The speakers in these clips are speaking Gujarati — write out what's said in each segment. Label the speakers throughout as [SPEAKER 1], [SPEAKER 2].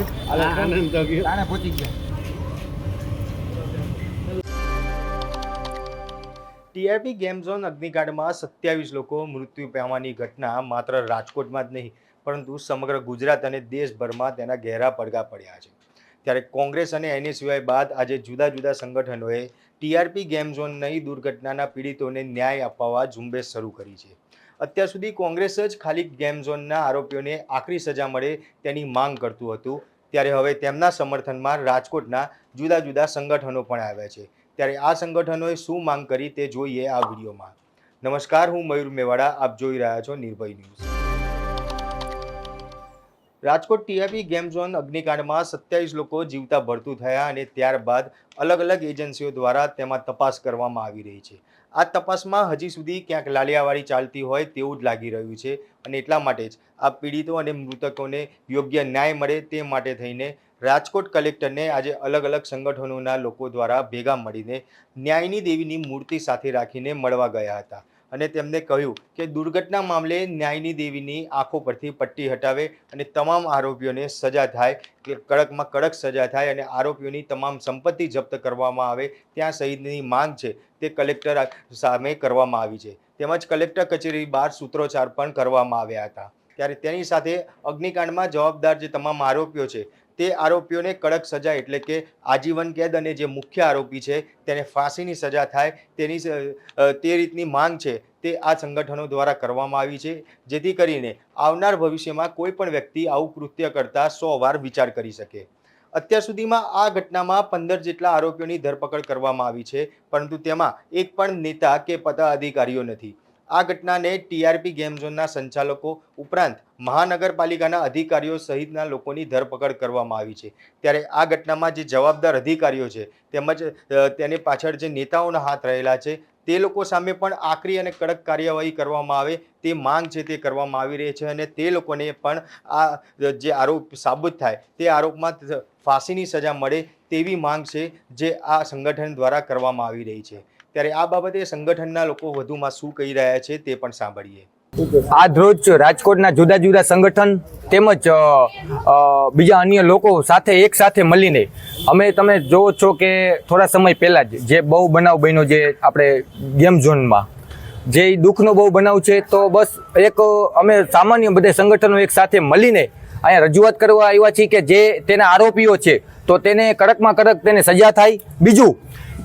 [SPEAKER 1] આનંદ તો ગયો.
[SPEAKER 2] તાણે પહોંચી ગયા.
[SPEAKER 3] ટીઆરપી ગેમ ઝોન અગ્નિકાંડમાં સત્યાવીસ લોકો મૃત્યુ પામવાની ઘટના માત્ર રાજકોટમાં જ નહીં પરંતુ સમગ્ર ગુજરાત અને દેશભરમાં તેના ઘેરા પડઘા પડ્યા છે. ત્યારે કોંગ્રેસ અને એનએસયુઆઈ બાદ આજે જુદા જુદા સંગઠનોએ ટીઆરપી ગેમ ઝોન નહીં દુર્ઘટનાના પીડિતોને ન્યાય અપાવવા ઝુંબેશ શરૂ કરી છે. અત્યાર સુધી કોંગ્રેસ જ ખાલી ગેમ ઝોનના આરોપીઓને આકરી સજા મળે તેની માંગ કરતું હતું. ત્યારે હવે તેમના સમર્થનમાં રાજકોટના જુદા જુદા સંગઠનો પણ આવ્યા છે. ત્યારે આ સંગઠનોએ શું માંગ કરી તે જોઈએ આ વિડીયોમાં. નમસ્કાર, હું મયુર મેવાડા, આપ જોઈ રહ્યા છો Nirbhay news. Rajkot TRP game zone અગ્નિકાંડમાં સત્યાવીસ લોકો જીવતા ભરતું થયા અને ત્યારબાદ અલગ અલગ એજન્સીઓ દ્વારા તેમાં તપાસ કરવામાં આવી રહી છે. આ તપાસમાં હજી સુધી ક્યાંક લાલિયાવાડી ચાલતી હોય તેવું જ લાગી રહ્યું છે અને એટલા માટે જ આ પીડિતો અને મૃતકોને યોગ્ય ન્યાય મળે તે માટે થઈને રાજકોટ કલેક્ટરને આજે અલગ અલગ સંગઠનોના લોકો દ્વારા ભેગા મળીને ન્યાયની દેવીની મૂર્તિ સાથે રાખીને મળવા ગયા હતા. અને તેમને કહ્યું કે દુર્ઘટના મામલે ન્યાયની દેવીની આંખો પરથી પટ્ટી હટાવે અને તમામ આરોપીઓને સજા થાય, કે કડકમાં કડક સજા થાય અને આરોપીઓની તમામ સંપત્તિ જપ્ત કરવામાં આવે ત્યાં સહિતની માંગ છે તે કલેક્ટર સામે કરવામાં આવી છે. તેમજ કલેક્ટર કચેરી બહાર સૂત્રોચ્ચાર પણ કરવામાં આવ્યા હતા. ત્યારે તેની સાથે અગ્નિકાંડમાં જવાબદાર જે તમામ આરોપીઓ છે તે આરોપીઓને કડક સજા એટલે કે આજીવન કેદ અને જે મુખ્ય આરોપી છે તેને ફાંસીની સજા થાય તેની તે રીતની માંગ છે તે આ સંગઠનો દ્વારા કરવામાં આવી છે, જેથી કરીને આવનાર ભવિષ્યમાં કોઈ પણ વ્યક્તિ આવું કૃત્ય કરતા સો વાર વિચાર કરી શકે. અત્યાર સુધીમાં આ ઘટનામાં પંદર જેટલા આરોપીઓની ધરપકડ કરવામાં આવી છે, પરંતુ તેમાં એક પણ નેતા કે પદાધિકારીઓ નથી. આ ઘટનાને ટીઆરપી ગેમ ઝોનના સંચાલકો ઉપરાંત મહાનગરપાલિકાના અધિકારીઓ સહિતના લોકોની ધરપકડ કરવામાં આવી છે. ત્યારે આ ઘટનામાં જે જવાબદાર અધિકારીઓ છે તેમજ તેની પાછળ જે નેતાઓના હાથ રહેલા છે, તે લોકો સામે પણ આકરી અને કડક કાર્યવાહી કરવામાં આવે, તે માંગ છે તે કરવામાં આવી રહી છે અને તે લોકોને પણ આ જે આરોપ સાબિત થાય, તે આરોપમાં ફાંસીની સજા મળે તેવી માંગ છે જે આ સંગઠન દ્વારા કરવામાં આવી રહી છે. ત્યારે આ બાબતે સંગઠનના લોકો વધુમાં શું કહી રહ્યા છે તે પણ સાંભળીએ.
[SPEAKER 4] આજ રોજ રાજકોટના જુદા જુદા સંગઠન તેમજ બીજા અન્ય લોકો સાથે એક સાથે મળીને અમે તમે જોવો છો કે થોડા સમય પહેલાં જ જે બહુ બનાવ બન્યો જે આપણે ગેમ ઝોનમાં, જે દુઃખનો બહુ બનાવ છે, તો બસ એક, અમે સામાન્ય બધે સંગઠનો એક સાથે મળીને અહીંયા રજૂઆત કરવા આવ્યા છીએ કે જે તેના આરોપીઓ છે, તો તેને કડકમાં કડક તેને સજા થાય. બીજું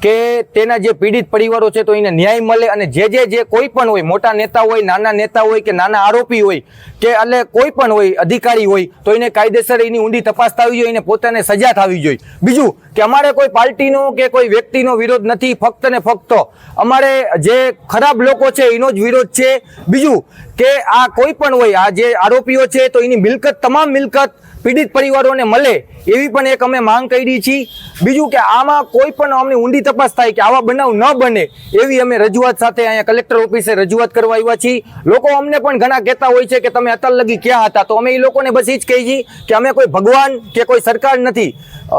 [SPEAKER 4] કે તેના જે પીડિત પરિવારો છે તો એને ન્યાય મળે અને જે જે જે કોઈ પણ હોય, મોટા નેતા હોય, નાના નેતા હોય કે નાના આરોપી હોય કે એટલે કોઈ પણ હોય, અધિકારી હોય, તો એને કાયદેસર એની ઊંડી તપાસ થવી જોઈએ, એને પોતાને સજા થવી જોઈએ. બીજું કે અમારે કોઈ પાર્ટીનો કે કોઈ વ્યક્તિનો વિરોધ નથી, ફક્ત ને ફક્ત અમારે જે ખરાબ લોકો છે એનો જ વિરોધ છે. બીજું કે આ કોઈ પણ હોય, આ જે આરોપીઓ છે તો એની મિલકત, તમામ મિલકત પીડિત પરિવારોને મળે એવી પણ એક અમે માંગ કરી છીએ બીજું કે આમાં કોઈ પણ અમને ઊંડી તપાસ થાય કે આવા બનાવ ન બને એવી અમે રજૂઆત સાથે અહીંયા કલેક્ટર ઓફિસે રજૂઆત કરવા આવ્યા છીએ લોકો અમને પણ ઘણા કહેતા હોય છે કે તમે અતલ લગી ક્યાં હતા? તો અમે એ લોકોને બસ એ જ કહીએ છીએ કે અમે કોઈ ભગવાન કે કોઈ સરકાર નથી.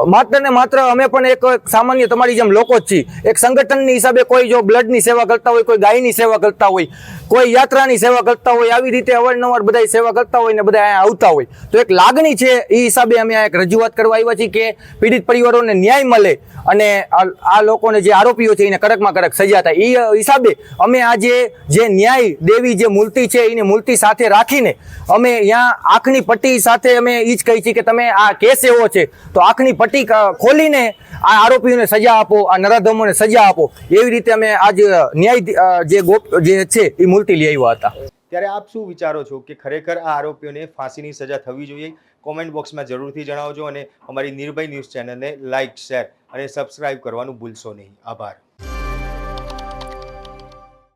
[SPEAKER 4] માત્ર ને માત્ર અમે પણ એક સામાન્ય તમારી જેમ લોકો જ છીએ એક સંગઠનની હિસાબે કોઈ જો બ્લડની સેવા કરતા હોય, કોઈ ગાયની સેવા કરતા હોય કોઈ યાત્રાની સેવા કરતા હોય, આવી રીતે અવારનવાર બધા સેવા કરતા હોય ને બધા અહીંયા આવતા હોય. તો એક લાગણી છે, એ હિસાબે અમે એક રજૂઆત કરવા આવ્યા છીએ કે પીડિત પરિવારોને ન્યાય મળે અને આ લોકોને જે આરોપીઓ છે એને કડકમાં કડક સજા થાય. એ હિસાબે અમે આજે જે ન્યાય દેવી જે મૂર્તિ છે, એની મૂર્તિ સાથે રાખીને અમે અહીંયા આંખની પટ્ટી સાથે અમે એ જ કહી છીએ કે તમે આ કેસ એવો છે, તો આંખની પટ્ટી ખોલીને આ આરોપીઓને સજા આપો, આ નરાધમોને સજા આપો. એવી રીતે અમે આજ ન્યાય જે ગોપ, જે છે, એ મૂર્તિ લઈ હતા.
[SPEAKER 3] ત્યારે આપ શું વિચારો છો કે ખરેખર આ આરોપીઓને ફાંસીની સજા થવી જોઈએ? કોમેન્ટ બોક્સમાં જરૂરથી જણાવજો અને અમારી નિર્ભય ન્યૂઝ ચેનલને લાઇક શેર અને સબસ્ક્રાઇબ કરવાનું ભૂલશો નહીં. આભાર.